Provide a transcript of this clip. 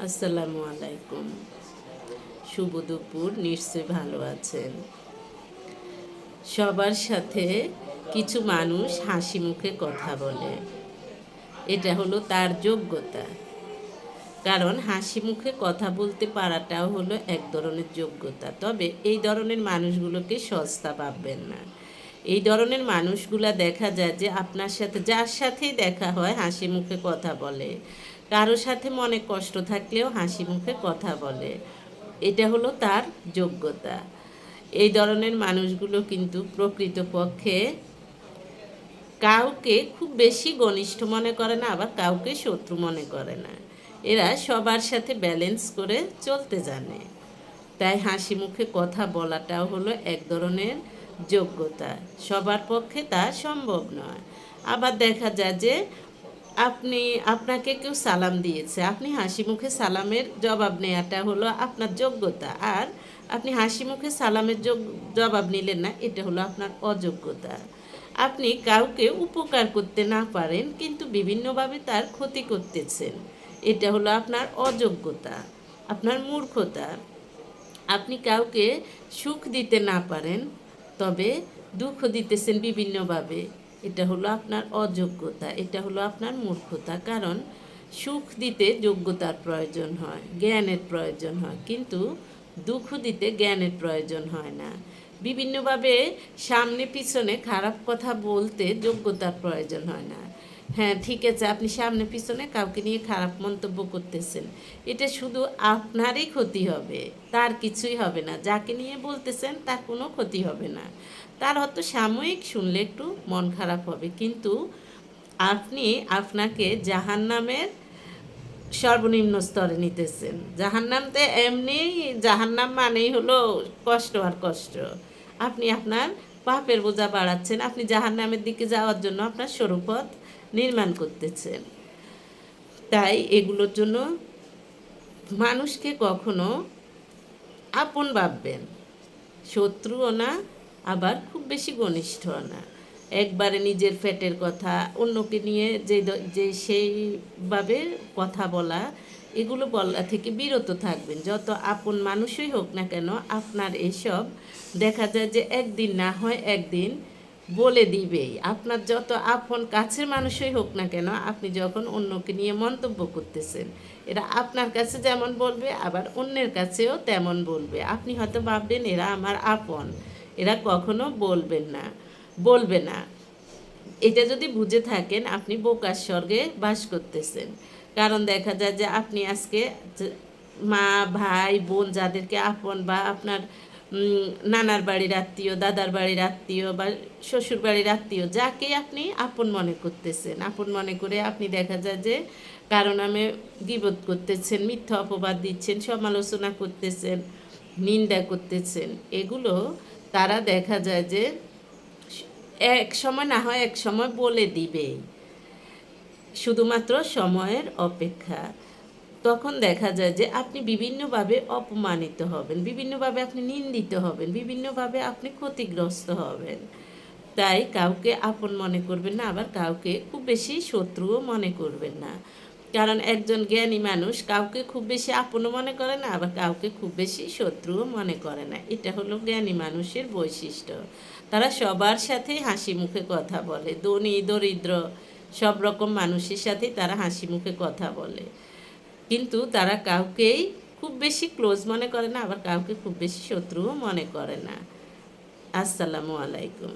আসসালামু আলাইকুম। শুভ দুপুর, নিশ্চয়ই ভালো আছেন। সবার সাথে কিছু মানুষ হাসি মুখে কথা বলে। এটা হলো তার যোগ্যতা। কারণ হাসি মুখে কথা বলতে পারাটাও হলো এক ধরনের যোগ্যতা। তবে এই ধরনের মানুষগুলোকে সস্তা ভাববেন না। এই ধরনের মানুষগুলা দেখা যায় যে আপনার সাথে, যার সাথেই দেখা হয়, হাসি মুখে কথা বলে। কারও সাথে মনে কষ্ট থাকলেও হাসি মুখে কথা বলে। এটা হলো তার যোগ্যতা। এই ধরনের মানুষগুলো কিন্তু প্রকৃতপক্ষে কাউকে খুব বেশি ঘনিষ্ঠ মনে করে না, আবার কাউকে শত্রু মনে করে না। এরা সবার সাথে ব্যালেন্স করে চলতে জানে। তাই হাসি মুখে কথা বলাটাও হলো এক ধরনের যোগ্যতা। সবার পক্ষে তা সম্ভব নয়। আবার দেখা যায় যে আপনি, আপনাকে কেউ সালাম দিয়েছে। আপনি হাসি মুখে সালামের জবাব নেওয়াটা হলো আপনার যোগ্যতা। আর আপনি হাসি মুখে সালামের জবাব নিলেন না, এটা হলো আপনার অযোগ্যতা। আপনি কাউকে উপকার করতে না পারেন, কিন্তু বিভিন্নভাবে তার ক্ষতি করতেছেন। এটা হলো আপনার অযোগ্যতা, আপনার মূর্খতা। আপনি কাউকে সুখ দিতে না পারেন, তবে দুঃখ দিতেছেন বিভিন্নভাবে। এটা হলো আপনার অযোগ্যতা, এটা হলো আপনার মূর্খতা। কারণ সুখ দিতে যোগ্যতার প্রয়োজন হয়, জ্ঞানের প্রয়োজন হয়, কিন্তু দুঃখ দিতে জ্ঞানের প্রয়োজন হয় না। বিভিন্নভাবে সামনে পিছনে খারাপ কথা বলতে যোগ্যতার প্রয়োজন হয় না। হ্যাঁ ঠিক আছে, আপনি সামনে পিছনে কাউকে নিয়ে খারাপ মন্তব্য করতেছেন। এটা শুধু আপনারই ক্ষতি হবে, তার কিছুই হবে না। যাকে নিয়ে বলতেছেন, তার কোনো ক্ষতি হবে না। তার হয়তো সাময়িক শুনলে একটু মন খারাপ হবে, কিন্তু আপনি আপনাকে জাহান নামের সর্বনিম্ন স্তরে নিতেছেন। জাহান্নাম তো এমনি, জাহান্নাম মানেই হলো কষ্ট আর কষ্ট। আপনি আপনার পাপের বোঝা বাড়াচ্ছেন, আপনি জাহান্নামের দিকে যাওয়ার জন্য আপনার সরুপথ নির্মাণ করতেছেন তাই এগুলোর জন্য মানুষকে কখনো আপন ভাববেন। শত্রুও না, আবার খুব বেশি ঘনিষ্ঠ না। একবারে নিজের ফ্যাটের কথা, অন্যকে নিয়ে যে যে সেইভাবে কথা বলা, এগুলো বলা থেকে বিরত থাকবেন। যত আপন মানুষই হোক না কেন, আপনার এসব দেখা যায় যে একদিন না হয় একদিন বলে দিবেই। আপনার যত আপন কাছের মানুষই হোক না কেন, আপনি যখন অন্যকে নিয়ে মন্তব্য করতেছেন, এরা আপনার কাছে যেমন বলবে, আবার অন্যের কাছেও তেমন বলবে। আপনি হয়তো ভাববেন, এরা আমার আপন। এরা কখনো বলবেন না, বলবে না। এটা যদি বুঝে থাকেন, আপনি বোকার স্বর্গে বাস করতেছেন। কারণ দেখা যায় যে আপনি আজকে মা, ভাই, বোন যাদেরকে আপন বা আপনার নানার বাড়ির আত্মীয়, দাদার বাড়ির আত্মীয় বা শ্বশুর বাড়ির আত্মীয়, যাকে আপনি আপন মনে করতেছেন। আপন মনে করে আপনি দেখা যায় যে কারও নামে গিবত করতেছেন, মিথ্যা অপবাদ দিচ্ছেন, সমালোচনা করতেছেন, নিন্দা করতেছেন। এগুলো তারা দেখা যায় যে এক সময় না হয় এক সময় বলে দিবেই। শুধুমাত্র সময়ের অপেক্ষা। তখন দেখা যায় যে আপনি বিভিন্নভাবে অপমানিত হবেন, বিভিন্নভাবে আপনি নিন্দিত হবেন, বিভিন্নভাবে আপনি ক্ষতিগ্রস্ত হবেন। তাই কাউকে আপন মনে করবেন না, আবার কাউকে খুব বেশি শত্রুও মনে করবেন না। কারণ একজন জ্ঞানী মানুষ কাউকে খুব বেশি আপনও মনে করে না, আবার কাউকে খুব বেশি শত্রুও মনে করে না। এটা হলো জ্ঞানী মানুষের বৈশিষ্ট্য। তারা সবার সাথেই হাসি মুখে কথা বলে, ধনী, দরিদ্র, সব রকম মানুষের সাথেই তারা হাসি মুখে কথা বলে। কিন্তু তারা কাউকেই খুব বেশি ক্লোজ মনে করে না, আবার কাউকে খুব বেশি শত্রুও মনে করে না। আসসালামু আলাইকুম।